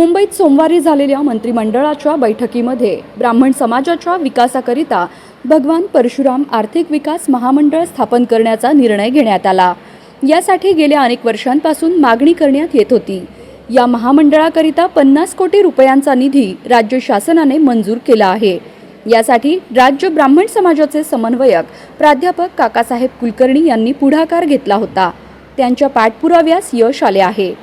मुंबईत सोमवारी झालेल्या मंत्रिमंडळाच्या बैठकीमध्ये ब्राह्मण समाजाच्या विकासाकरिता भगवान परशुराम आर्थिक विकास महामंडळ स्थापन करण्याचा निर्णय घेण्यात आला. यासाठी गेल्या अनेक वर्षांपासून मागणी करण्यात येत होती. या महामंडळाकरिता पन्नास कोटी रुपयांचा निधी राज्य शासनाने मंजूर केला आहे. यासाठी राज्य ब्राह्मण समाजाचे समन्वयक प्राध्यापक काकासाहेब कुलकर्णी यांनी पुढाकार घेतला होता. त्यांच्या पाठपुराव्यास यश आले आहे.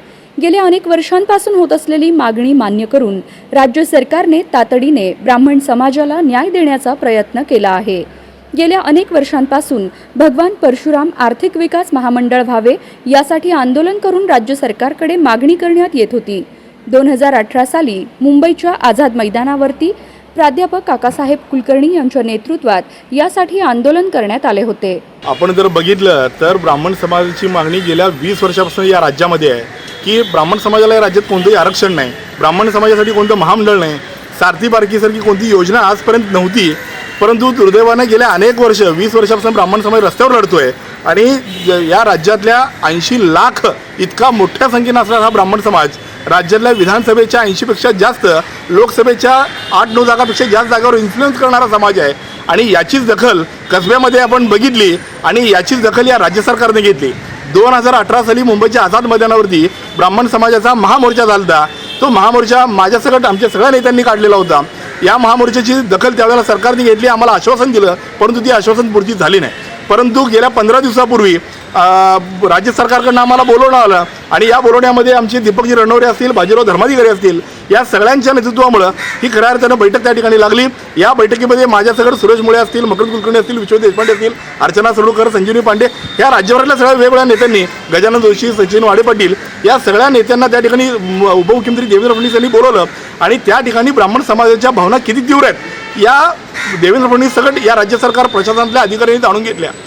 गेल्या अनेक वर्षांपासून होत असलेली मागणी मान्य करून राज्य सरकारने तातडीने ब्राह्मण समाजाला न्याय देण्याचा प्रयत्न केला आहे. गेल्या अनेक वर्षांपासून भगवान परशुराम आर्थिक विकास महामंडळ व्हावे यासाठी आंदोलन करून राज्य सरकारकडे मागणी करण्यात येत होती. दोन हजार अठरा साली मुंबईच्या आझाद मैदानावरती प्राध्यापक काकासाहेब कुलकर्णी यांच्या नेतृत्वात यासाठी आंदोलन करण्यात आले होते. आपण जर बघितलं तर ब्राह्मण समाजाची मागणी गेल्या वीस वर्षापासून या राज्यामध्ये आहे. की ब्राह्मण समाजाला या राज्यात कोणतंही आरक्षण नाही. ब्राह्मण समाजासाठी कोणतं महामंडळ नाही. सारथी पारखीसारखी कोणती योजना आजपर्यंत नव्हती. परंतु दुर्दैवानं गेल्या अनेक वर्ष वीस वर्षापासून ब्राह्मण समाज रस्त्यावर लढतोय. आणि या राज्यातल्या ऐंशी लाख इतका मोठ्या संख्येनं असणारा हा ब्राह्मण समाज राज्यातल्या विधानसभेच्या ऐंशीपेक्षा जास्त लोकसभेच्या आठ नऊ जागापेक्षा जास्त जागावर इन्फ्लुएन्स करणारा समाज आहे. आणि याचीच दखल कसब्यामध्ये आपण बघितली आणि याचीच दखल या राज्य सरकारने घेतली. दोन हजार अठरा साली मुंबईच्या आझाद मैदानावरती ब्राह्मण समाजाचा महामोर्चा झाला होता तो महामोर्चा माझ्यासकट आमच्या सगळ्या नेत्यांनी काढलेला होता. या महामोर्चाची दखल त्यावेळेला सरकारने घेतली आम्हाला आश्वासन दिलं परंतु ती आश्वासन पूर्ती झाली नाही. परंतु गेल्या पंधरा दिवसापूर्वी राज्य सरकारकडनं आम्हाला बोलवणं आलं. आणि या बोलवण्यामध्ये आमचे दीपकजी रणवरे असतील बाजीराव धर्माधिकारी असतील या सगळ्यांच्या नेतृत्वामुळं ही खऱ्या अर्थानं बैठक त्या ठिकाणी लागली. या बैठकीमध्ये माझ्यासकट सुरेश मुळे असतील मकरंद कुलकर्णी असतील विश्व देशपांडे असतील अर्चना सडूकर संजीवनी पांडे या राज्यभरातल्या सगळ्या वेगवेगळ्या नेत्यांनी गजानन जोशी सचिन वाडे पाटील या सगळ्या नेत्यांना त्या ठिकाणी उपमुख्यमंत्री देवेंद्र फडणवीस यांनी बोलवलं. आणि त्या ठिकाणी ब्राह्मण समाजाच्या भावना किती तीव्र आहेत या देवेंद्र फडणवीस सगट या राज्य सरकार प्रशासनातल्या अधिकाऱ्यांनी जाणून घेतल्या.